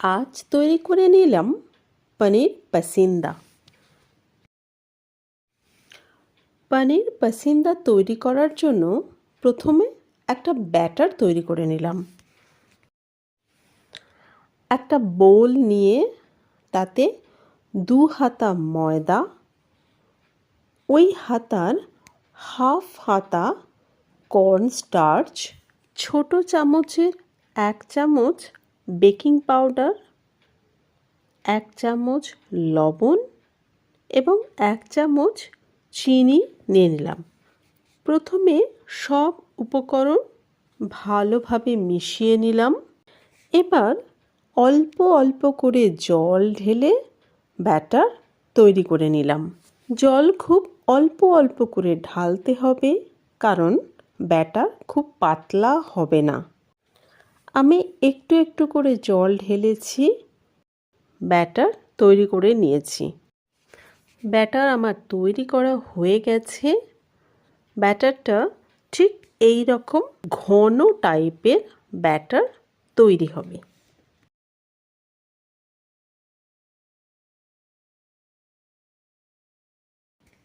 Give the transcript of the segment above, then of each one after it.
আজ তৈরি করে নিলাম পনির পাসিন্দা। পনির পাসিন্দা তৈরি করার জন্য প্রথমে একটা ব্যাটার তৈরি করে নিলাম। একটা বোল নিয়ে তাতে দু হাতা ময়দা, ওই হাতার হাফ হাতা কর্ন স্টার্চ, ছোট চামচের এক চামচ বেকিং পাউডার, এক চামচ লবণ এবং এক চামচ চিনি নিয়ে নিলাম। প্রথমে সব উপকরণ ভালোভাবে মিশিয়ে নিলাম। এবার অল্প অল্প করে জল ঢেলে ব্যাটার তৈরি করে নিলাম। জল খুব অল্প অল্প করে ঢালতে হবে, কারণ ব্যাটার খুব পাতলা হবে না। আমি একটু একটু করে জল ঢেলেছি। ব্যাটার তৈরি করে নিয়েছি। ব্যাটার আমার তৈরি করা হয়ে গেছে। ব্যাটারটা ঠিক এই রকম ঘন টাইপের ব্যাটার তৈরি হবে।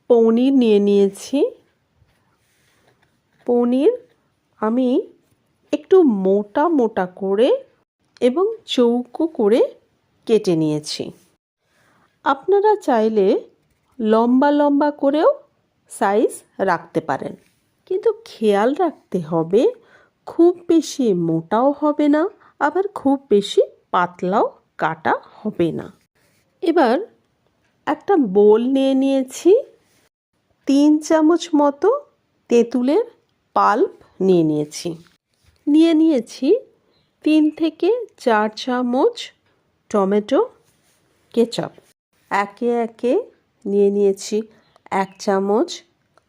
পনির নিয়ে নিয়েছি। পনির আমি একটু মোটা মোটা করে এবং চৌকো করে কেটে নিয়েছি। আপনারা চাইলে লম্বা লম্বা করেও সাইজ রাখতে পারেন। কিন্তু খেয়াল রাখতে হবে, খুব বেশি মোটাও হবে না, আবার খুব বেশি পাতলাও কাটা হবে না। এবার একটা বোল নিয়ে নিয়েছি। তিন চামচ মতো তেঁতুলের পাল্প নিয়ে নিয়েছি। নিয়ে নিয়েছি তিন থেকে চার চামচ টমেটো, কেচাপ। একে একে নিয়ে নিয়েছি এক চামচ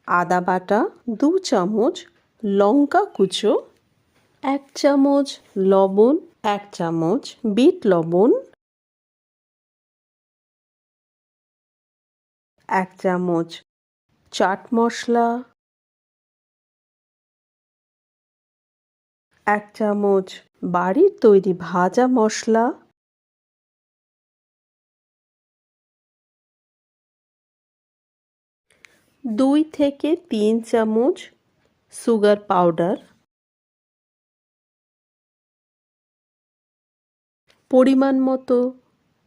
আদা বাটা, দু চামচ লঙ্কা কুচো, এক চামচ লবণ, এক চামচ বিট লবণ, এক চামচ চাট মশলা এক চামচ বাড়ির তৈরি ভাজা মশলা, দুই থেকে তিন চামচ সুগার পাউডার, পরিমাণ মতো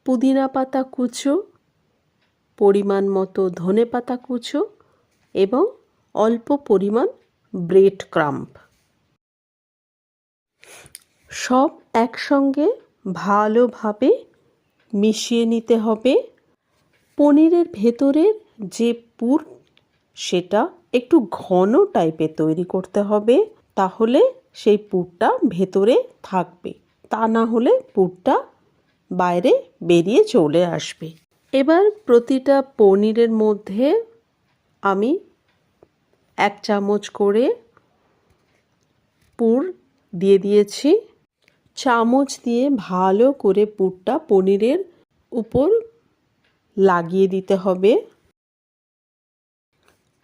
পুদিনা পাতা কুচো, পরিমাণ মতো ধনে পাতা কুচো এবং অল্প পরিমাণ ব্রেড ক্রাম্প। সব একসঙ্গে ভালোভাবে মিশিয়ে নিতে হবে। পনিরের ভেতরের যে পুর, সেটা একটু ঘন টাইপের তৈরি করতে হবে। তাহলে সেই পুরটা ভেতরে থাকবে। তা না হলে পুরটা বাইরে বেরিয়ে চলে আসবে। এবার প্রতিটা পনিরের মধ্যে আমি এক চামচ করে পুর দিয়ে দিয়েছি। চামচ দিয়ে ভালো করে পুরটা পনিরের উপর লাগিয়ে দিতে হবে।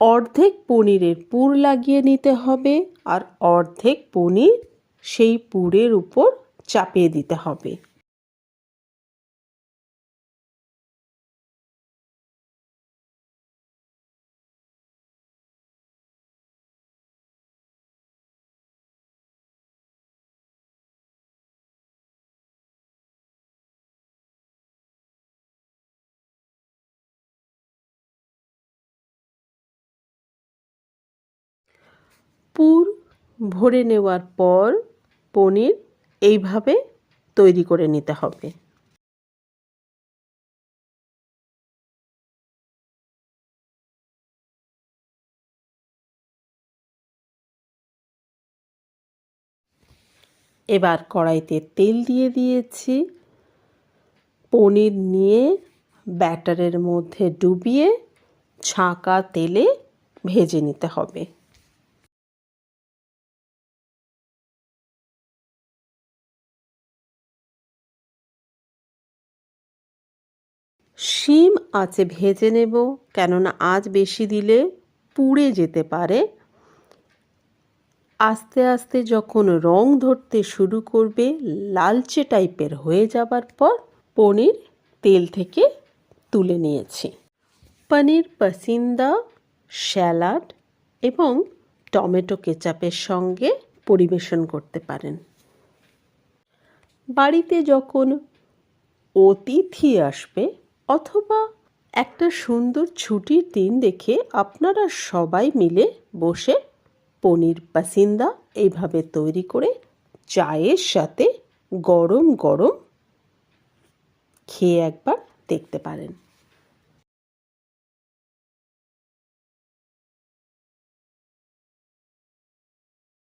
অর্ধেক পনিরের পুর লাগিয়ে নিতে হবে আর অর্ধেক পনির সেই পুরের উপর চাপিয়ে দিতে হবে। পুর ভরে নেওয়ার পর পনির এইভাবে তৈরি করে নিতে হবে। এবার কড়াইতে তেল দিয়ে দিয়েছি। পনির নিয়ে ব্যাটারের মধ্যে ডুবিয়ে ছাঁকা তেলে ভেজে নিতে হবে। শিম আছে ভেজে নেব, কেননা আজ বেশি দিলে পুড়ে যেতে পারে। আস্তে আস্তে যখন রং ধরতে শুরু করবে, লালচে টাইপের হয়ে যাবার পর পনির তেল থেকে তুলে নিয়েছি। পনির, পাসিন্দা, স্যালাড এবং টমেটো কেচাপের সঙ্গে পরিবেশন করতে পারেন। বাড়িতে যখন অতিথি আসবে অথবা একটা সুন্দর ছুটির দিন দেখে আপনারা সবাই মিলে বসে পনির পাসিন্দা এইভাবে তৈরি করে চায়ের সাথে গরম গরম খেয়ে একবার দেখতে পারেন।